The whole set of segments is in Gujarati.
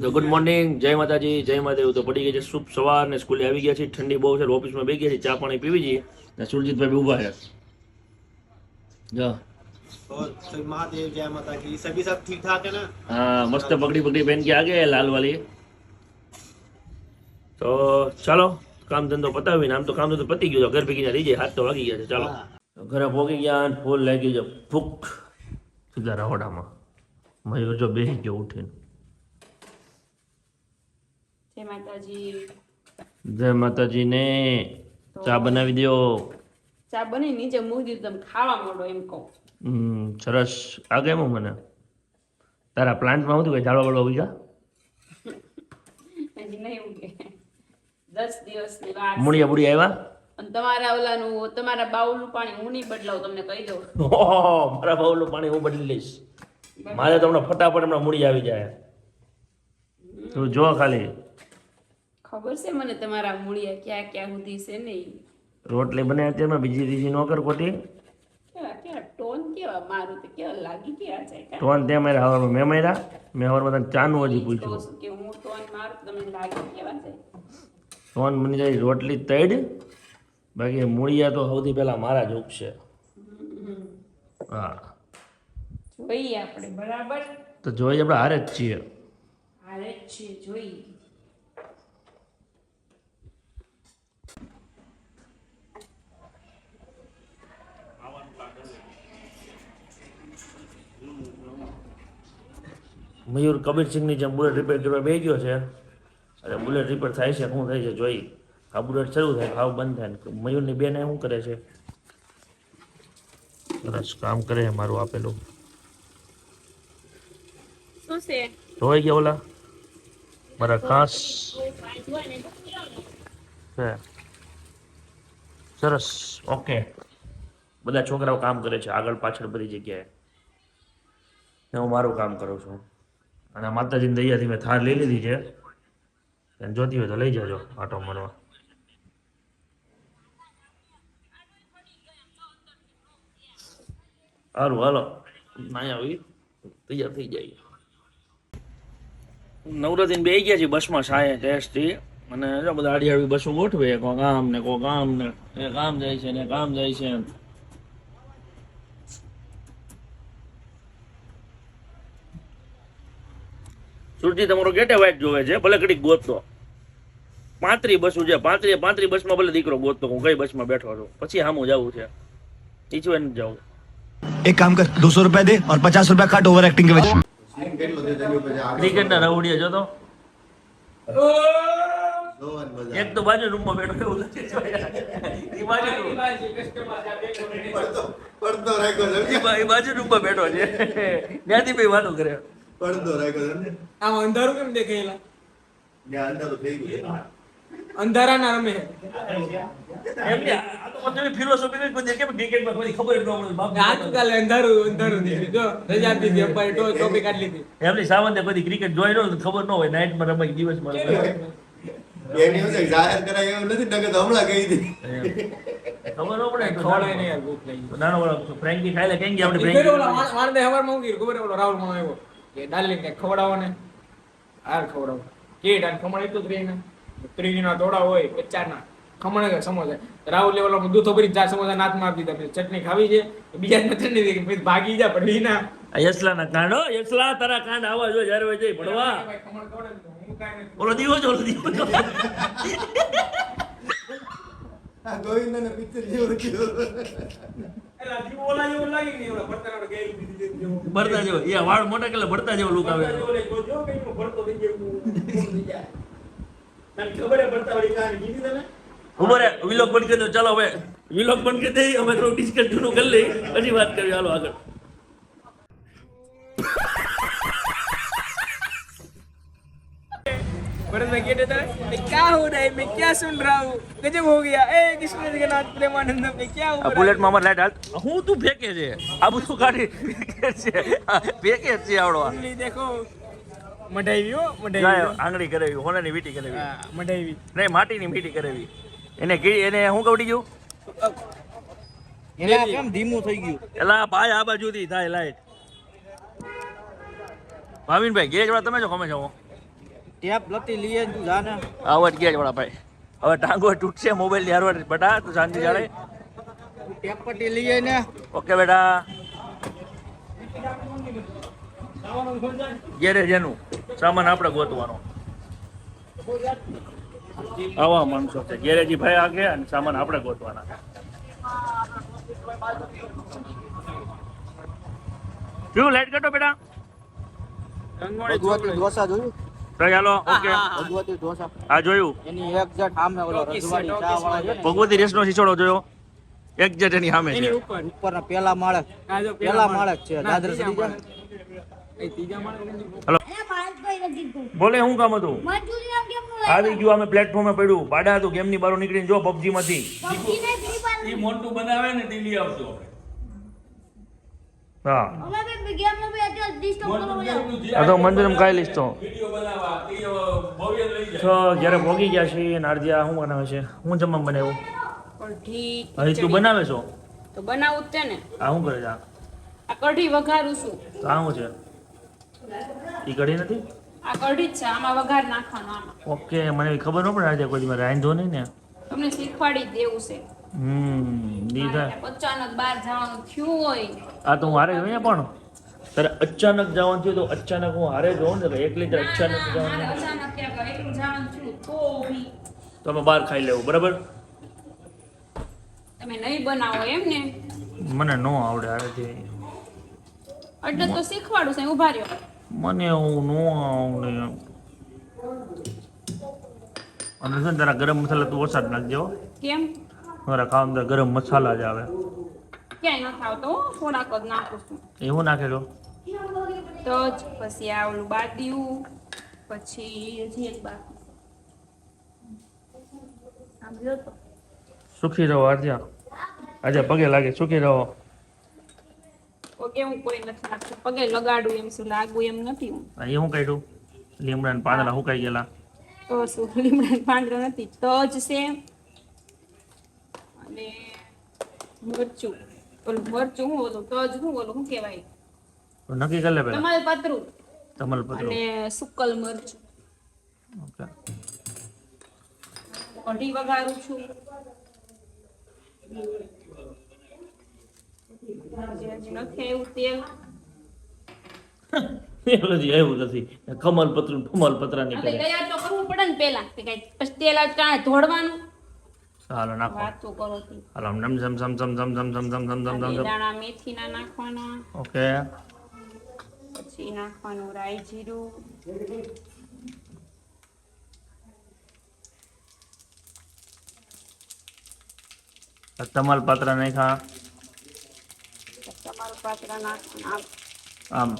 તો ગુડ મોર્નિંગ જય માતાજી જય મહાદેવ તો પડી ગઈ છે શુભ સવાર ને સ્કૂલે આવી ગયા છે ઠંડી બહુ છે ઓફિસમાં બેસી ગયા છે ચા પાણી પીવી છીએ ને સુરજીતભાઈ બી ઊભા છે જો और सभी महादेव जय माता की सभी सब ठीक ठाक है ना हाँ मस्त पगड़ी पगड़ी पहन के आ गए हैं लाल वाली તો ચાલો કામ ધંધો પતાવીને આમ તો કામ ધંધો પતી ગયો ઘર ભેગી રહી જાય હાથ તો વાગી ગયા છે ચાલો ઘરે પોગી ગયા અને ફૂલ લાગી ગયો ફૂક સીધા રહોડામાં મયુર જો બેસી ગયો ઉઠીને જય માતાજી. જય માતાજીને. ચા બનાવી દો ચા બની નીચે મૂકી દીધું તમે ખાવા માંડો એમ કહું. હમ સરસ. આ કેમ મને? તારા પ્લાન્ટમાં હતું કે વાળો વાળવા ઉગ્યા હજી નહીં ઉગે દસ દિવસની વાત મૂળિયા બુડી આવ્યા? અને તમારા ઓલાનું તમારા બાઉલનું પાણી હું નહીં બદલાવું તમને કહી દઉં. ઓહો, મારા બાઉલનું પાણી હું બદલી લઈશ. મારે તો હમણાં ફટાફટ હમણાં મૂડી આવી જાય. તું જો ખાલી. ખબર છે મને તમારા મૂળિયા ક્યાં ક્યાં સુધી છે નહીં રોટલી બને અત્યારમાં બીજી ત્રીજી નોકર કેવા ટોન કેવા મારું તો કેવા લાગી છે ટોન તે મારે હવારમાં મેં માર્યા મેં હવારમાં તને ચાનું હજી પૂછ્યું. કે હું ટોન મારું તમને લાગી કેવા છે? ટોન જાય રોટલી તૈડ બાકી મૂળિયા તો સૌથી પહેલાં મારા જ ઉગશે હા. જોઈએ આપણે બરાબર? તો જોઈએ આપણે હારે જ છીએ. હારે જ છીએ જોઈએ. મયુર કબીરસિંહની જેમ બુલેટ રિપેર કરવા બે ગયો છે. અને બુલેટ રિપેર થાય છે શું થાય છે જોઈ. આ બુલેટ શરૂ થાય ભાવ બંધ થાય. ને મયુરની બેને શું કરે છે? સરસ કામ કરે છે મારું આપેલું. ધોઈ ગયા ઓલા? મારા ખાસ સરસ. ઓકે. બધા છોકરાઓ કામ કરે છે. આગળ પાછળ બધી જગ્યાએ. ને હું મારું કામ કરું છું. અને માતાજીની દયાથી મેં થાર લઈ લીધી છે. અને જોતી હોય તો લઈ જજો આટો મારવા. સારું હાલો. નાયા આવી. તૈયાર થઈ જાય. નવરાત્રી બે ગયા છે બસમાં સાયે ટેસ્ટથી અને બધા આડી આડી બસો ગોઠવે. કોક આમ ને કોક આમ ને કામ જાય છે ને કામ જાય છે સુરજી તમારો ગેટે વાઇટ જોવે છે ભલે ઘડી ગોતતો. પાંત્રી બસું છે પાંત્રી પાંત્રી બસમાં ભલે દીકરો ગોતતો હું કઈ બસમાં બેઠો છું? પછી હામું જવું છે. ઈચ્છવે નથી જવું. એક કામ કર દોસો રૂપિયા દે ઓર પચાસ રૂપિયા કાટ ઓવર એક્ટિંગ કે ક્રિકેટના રવડીએ જો તો એક તો બાજુ રૂમમાં બેઠો એવું લાગે બાજુ રૂમમાં બેઠો છે. ત્યાંથી વાતો કરે. આમ અંધારું કેમ દેખાયેલા અંધારાના રમે. એમ નહીં, આ તો તમે ફિલોસોફી ને કોઈ કેમ ક્રિકેટમાં કોઈ ખબર જ ન પડે બાપ આજકાલ અંધારું અંધારું દેખ્યું જો રજા આપી દીધી અપાઈ તો ટોપી કાઢી લીધી એમની સાવંતે કોઈ ક્રિકેટ જોઈ ન હોય તો ખબર ન હોય નાઇટમાં રમાય દિવસમાં રમાય. જાહેર કરાય એવું નથી નકર તો હમણાં કહી દીધી ખબર પડે ખવડાય નહીં ભૂખ લાગી. નાનો ફ્રેન્કી ખાઈ લે કેમ કે આપણે ઈ ફેરો ઓલા ફ્રેન્કી માણ- માણસે હવારમાં ખબર? ઓલો રાહુલમાં આવ્યો. કે ડાર્લિંગ કઈ ખવડાવો ને હાર ખવડાવો. કે અને ખમણ એટલું જ રહે ને ત્રીજી ના તોડા હોય પચાસ ખમણ કે સમોસા. રાહુલ લેવલ દૂધો ભરી જા સમોસા નાથમાં આપી દીધા. ચટણી ખાવી છે. બીજા ને ચટણી દીધી. ભાગી જા પણ યસલા ના. કાંડ હો યસલા તારા કાંડ. આવા જો જ્યારે હોય જઈ ભણવા. ઓલો દીવો જો ઓલો દીવો. છે. ગોવિંદને પિક્ચર જેવું ભરતા જેવો એ વાળ મોટા કેટલા ભરતા જેવો લુક આવે. અમારે વિલોક બંધ કરી દો. ચાલો હવે વિલોક બંધ કરી દઈ અમે થોડું ડિસ્કસ જૂનું કરી લઈ પછી વાત કરી હાલો આગળ. भरत भाई कहते थे "ये क्या हो रहा है मैं क्या सुन रहा हूँ गजब हो गया ए कृष्ण जगन्नाथ प्रेमानंद में क्या हो આ रहा બુલેટમાં અમારે લાઈટ હાલ હું તું ફેંકે છે આ બધું કાઢી ફેંકે છે આ ફેંકે જ છે આવડો આ. है देखो મઢાવી હો જાય મઢાવી આંગળી કરાવી હોનાની વીટી કરાવી હા મઢાવી નહીં માટીની વીટી કરાવી એને કી એને શું કવડી ગયું એને કેમ ધીમું થઈ ગયું એલા ભાઈ આ બાજુથી થાય લાઈટ ભાવિનભાઈ ગેરેજ વાળા તમે છો ખમે છો ટેપ લતી લઈએ તું જાને. આવડ ગયા વાળા ભાઈ હવે ટાંગો તૂટશે મોબાઈલની હારવાર. બેટા તું શાંતિ જાળે ટેપ પટી લઈએ ને. ઓકે બેટા. ગેરેજ એનું. સામાન આપણે ગોતવાનો. આવા માણસો છે. ગેરેજી ભાઈ આગે અને સામાન આપણે ગોતવાના. શું લાઈટ કટો બેટા? ભગવતી ઢોસા જોયું? ચાલો ઓકે. ભગવતી ઢોસા આ જોયું. એની એક્ઝેક્ટ સામે ઓલો રજવાડી ચા વાળા છે ભગવતી રેસનો શીશોડો જોયો? એક્ઝેક્ટ એની સામે છે. ઉપર. ઉપરના પેલા માળે. આ જો પેલા માળે. છે. દાદર માળે. નથી. બોલે શું કામ હતું? મજૂરી આમ કેમ આવી ગયું અમે પ્લેટફોર્મે પડ્યું. પાડા હતું ગેમની બહાર નીકળીને જો પબજી માંથી. પબજી ને મોટું બનાવે ને તે લઈ આવજો. હા. અમે બે ગેમ નો બે અત્યારે ડિસ્ટર્બ કરો બધા આ તો મંદિરમ કાઈ લઈશ તો તો જ્યારે ભોગી ગયા છે અને અડધિયા શું બનાવે છે? હું જમવા બનાવ્યું કઢી હવે તું બનાવે છો? તો બનાવું જ છે ને. આ શું કરે છે? આ આ કઢી વઘારું છું. તો આ શું છે? એ કઢી નથી? આ કઢી જ છે આમાં વઘાર નાખવાનો આમાં. ઓકે મને ખબર ન પડે આજે કોઈ દિવસ રાંધો નહીં ને. તમને શીખવાડી દેવું છે. હમ અચાનક બહાર જવાનું થયું હોય. આ તો હું હારે ગયો પણ. તારે અચાનક જવાનું થયું તો અચાનક હું હારે જોઉં ને એક લીટર અચાનક જવાનું અચાનક એકલું જવાનું થયું તો ઊભી બહાર ખાઈ લેવું બરાબર? તમે નહીં બનાવો એમ ને? મને ન આવડે હારેથી એટલે તો શીખવાડું છે ઊભા રહ્યો. મને એવું ન આવડે. અને છે ને તારા ગરમ મસાલા તું ઓછા જ નાખજો કેમ? મારા ખાવા અંદર ગરમ મસાલા જ આવે. ક્યાંય નથી આવતો હો, થોડાક જ નાખું છું. એવું નાખે છો તો જ પછી આ ઓલું બાદ્યું પછી હજી એક બાકી. સુખી રહો આરત્યા આજે પગે લાગે સુખી રહો. ઓકે હું કોઈ નથી નાખતું પગે લગાડું એમ શું લાગુ એમ નથી હું. આ કાઢ્યું લીમડા ને પાંદડા સુકાઈ ગયેલા. તો શું લીમડા પાંદડો નથી તજ છે અને મરચું. ઓલું મરચું હું ઓલું તજ હું ઓલું શું કહેવાય? નક્કી કરી લે પેલા તમારે પતરું તમાલપત્ર. અને સુકલ મરચું. ઓકે. કઢી વઘારું છું. નથી આવ્યું તેલ. એવું નથી એવું નથી. કમલ પત્ર કમલ પત્રની તૈયાર તો કરવું પડે ને પેલા કે કાંઈ પછી તેલ ધોળવાનું. હાલો નાખો. વાતો કરો તી. હાલો નમ જમ જમ જમ જમ જમ જમ જમ જમ જમ જમ દાણા મેથી ના નાખવાના. ઓકે. પછી નાખવાનું રાઈ જીરું. તમાલપત્ર નાખા તમારું પાત્ર આમ.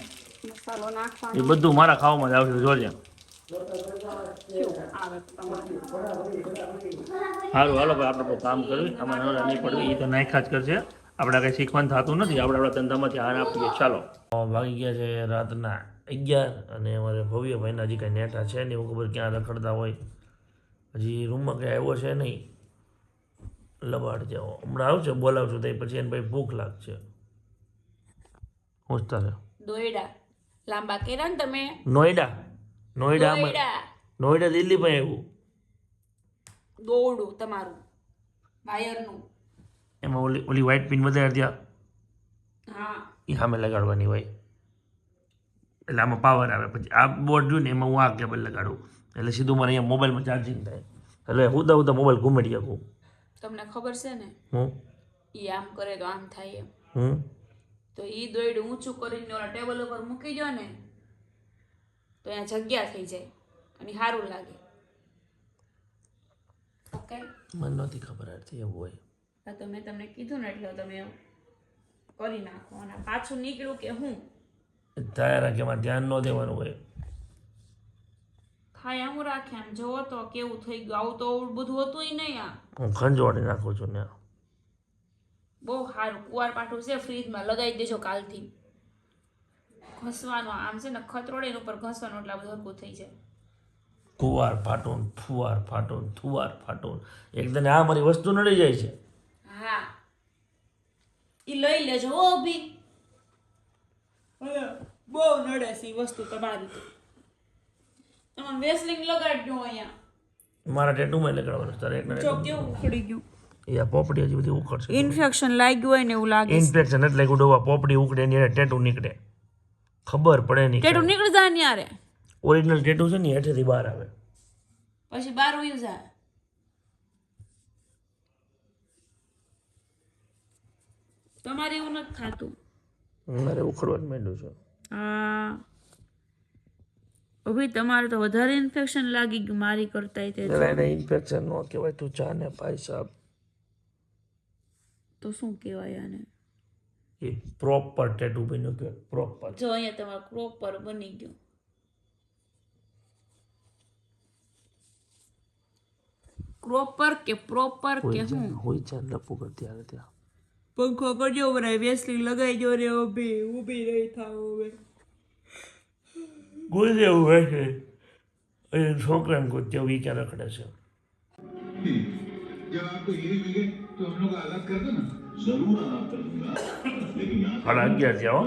મસાલો એ બધું મારા ખાવામાં જ આવશે જોજે. સારું હાલો ભાઈ આપણે તો કામ કરવી આમાં નવરા નહીં પડવી એ તો નાખ્યા જ કરશે. આપણે કંઈ શીખવાનું થતું નથી આપણે આપણા ધંધામાંથી હાર આપીએ. ચાલો. વાગી ગયા છે રાતના અગિયાર અને અમારે ભવ્ય ભાઈના હજી કાંઈ નેટા છે નહીં એવું ખબર ક્યાં રખડતા હોય. હજી રૂમમાં કંઈ આવ્યો છે નહીં. લબાડ જાઓ હમણાં આવશે બોલાવશું તો પછી એને ભાઈ ભૂખ લાગશે. પૂછતા રહે. દોયડા. લાંબા કેરા ને તમે? નોઈડા નોઈડા આમાં- નોઈડા દિલ્હીમાં આવ્યું દોડું તમારું. વાયરનું. એમાં ઓલી ઓલી વ્હાઈટ પિન વધારે ત્યાં. હા. એ સામે લગાડવાની હોય. એટલે આમાં પાવર આવે. પછી આ બોર્ડ જોઈને એમાં હું આ કેબલ લગાડું. એટલે સીધું મારે અહીંયા મોબાઈલમાં ચાર્જિંગ થાય. એટલે હુદા હુદા મોબાઈલ ઘૂમેડી શકું. તમને ખબર છે ને? હું? એ આમ કરે તો આમ થાય એમ. હું? તો એ દોયડું ઊંચું કરીને ઓલા ટેબલ ઉપર મૂકી દો ને તો અહીંયા જગ્યા થઈ જાય અને સારું લાગે. ઓકે મને નહોતી ખબર હતી એવું હોય. હા તો મેં તમને કીધું ને એટલે તમે કરી નાખો. અને પાછું નીકળ્યું કે હું? થાય એમાં ધ્યાન ન દેવાનું હોય. થાય હું રાખે આમ જોવો તો કેવું થઈ ગયું. આવું તો બધું હતું નહીં આ. હું ખંજવાડી નાખું છું ને. બહુ સારું. કુવાર પાઠું છે ફ્રીજમાં લગાવી દેજો કાલથી. ઘસવાનું આમ છે ને ખતરોડે એની ઉપર ઘસવાનું એટલે આ બધું હરખું થઈ જાય. કુવાર ફાટુન ફુવાર ફાટુન થુવાર એક એકદમ આ મારી વસ્તુ નડી જાય છે. હા. ઈ લઈ લેજો ઓ ભી બહુ નડે છે વસ્તુ તમારી તો. તમે વેસલિંગ લગાડજો અહીંયા. મારા ટેટુમાં લગાડવાનું. તારે એક જો કેવું ઉખડી ગયું. એ આ પોપડી હજી બધી ઉખડશે. ઇન્ફેક્શન લાગ્યું હોય ને એવું લાગે ઇન્ફેક્શન એટલે કે ડોવા પોપડી ઉખડે ને હારે ટેટુ નીકળે. ખબર પડે નહીં ટેટુ નીકળી જાય ને યારે ઓરિજિનલ ટેટુ છે ને હેઠેથી બહાર આવે. પછી બહાર વયું જાય. તમારે એવું નથી થતું. મારે ઉખડવા જ માંડ્યું છે. હા. ભાઈ તમારે તો વધારે ઇન્ફેક્શન લાગી ગયું મારી કરતા તે એને ઇન્ફેક્શન ન કહેવાય તું ચા ને ભાઈ સાહેબ તો શું કહેવાય આને? એ પ્રોપર ટેટુ બન્યું કે પ્રોપર જો અહીંયા તમારે પ્રોપર બની ગયું. પ્રોપર કે પ્રોપર કે હું? હોય છે લપુ કર ત્યારે ત્યાં. પંખો કરજો બરાય વેસલી લગાઈ જો રે ઊભી ઊભી રહી થાવ હવે. કોઈ જેવું હોય છે. એ છોકરાને સાડા અગિયાર થયા હો.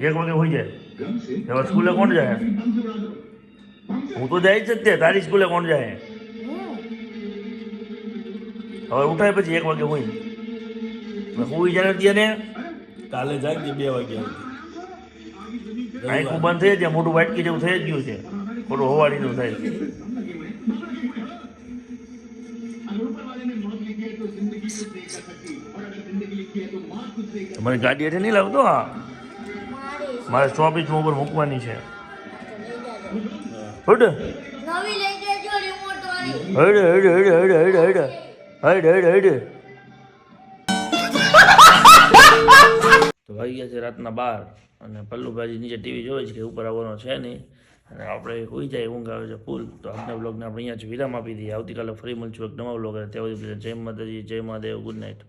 એક વાગે હોઈ જાય. હવે સ્કૂલે કોણ જાય? હું તો જાય જ તે તારી સ્કૂલે કોણ જાય? હવે ઉઠાય પછી એક વાગે હોય. હોઈ જાય અત્યારે કાલે જાય બે વાગ્યા આંખું બંધ થઈ જાય મોટું વાટકી જેવું થઈ જ ગયું છે. થોડું હોવાળીનું થાય. મને ગાડી એટલે નહીં લાવતો હા. મારે ચોવીસમાં ઉપર મૂકવાની છે. હડ. નવી લઈ દેજો રિમોટ વાળી હડ હડ હડ હડ હડ હડ. હડ હડ હડ. તો ભાઈ ગયા છે રાતના બાર અને પલ્લુભાઈ નીચે ટીવી જોવે છે કે ઉપર આવવાનો છે નહીં. અને આપણે હોઈ જાય એવું આવે છે ફૂલ. તો આજના બ્લોગને આપણે અહીંયા જ વિરામ આપી દઈએ. આવતીકાલે ફરી મળશું એક નવા બ્લોગ ત્યાં સુધી જય માતાજી, જય મહાદેવ ગુડ નાઇટ